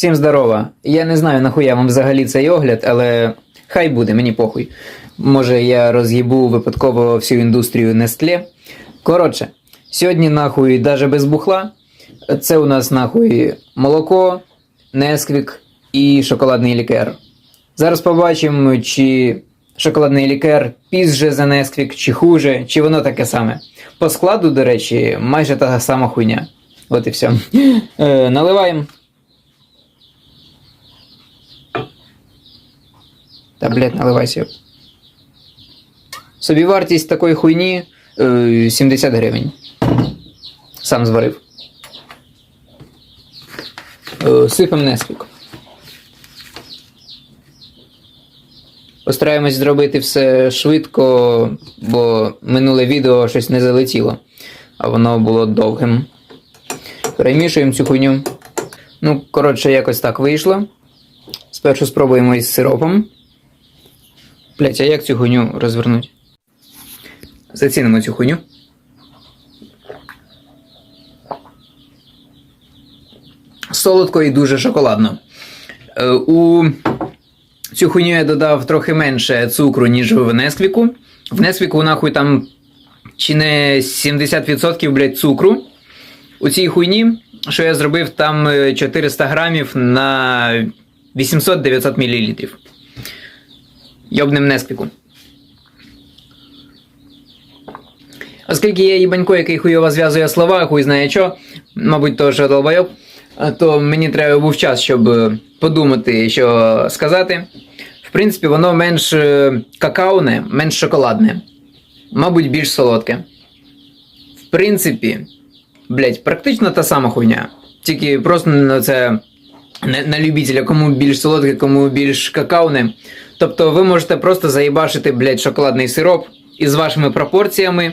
Всім здорова. Я не знаю, нахуя вам взагалі цей огляд, але хай буде, мені похуй. Може, я роз'їбу випадково всю індустрію Нестле. Коротше, сьогодні нахуй даже без бухла. Це у нас нахуй молоко, Несквік і шоколадний лікер. Зараз побачимо, чи шоколадний лікер пізже за Несквік, чи хуже, чи воно таке саме. По складу, до речі, майже та сама хуйня. От і все. Наливаємо. Та, блядь, наливайся. Собівартість такої хуйні е, 70 гривень. Сам зварив. Е, сипем нескільки. Постараємось зробити все швидко, бо минуле відео щось не залетіло, а воно було довгим. Перемішуємо цю хуйню. Ну, коротше, якось так вийшло. Спершу спробуємо із сиропом. Блять, а як цю хуйню розвернуть? Зацінимо цю хуйню. Солодко і дуже шоколадно. Е, У цю хуйню я додав трохи менше цукру, ніж в Несквіку. В Несквіку, нахуй, там чи не 70% блядь, цукру. У цій хуйні, що я зробив, там е, 400 грамів на 800-900 мл. Йобнем Несквіку. Оскільки я їбанько, який хуйово зв'язує слова, хуй знає що, мабуть, то що долбойоб, а то мені треба був час, щоб е, подумати, що сказати. В принципі, воно менш е, какаоне, менш шоколадне, мабуть, більш солодке. В принципі, блять, практично та сама хуйня. Тільки просто ну, це на, на любителя, кому більш солодке, кому більш какаоне. Тобто ви можете просто заїбашити, блять, шоколадний сироп із вашими пропорціями,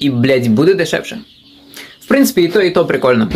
і, блять, буде дешевше. В принципі, і то, і то прикольно.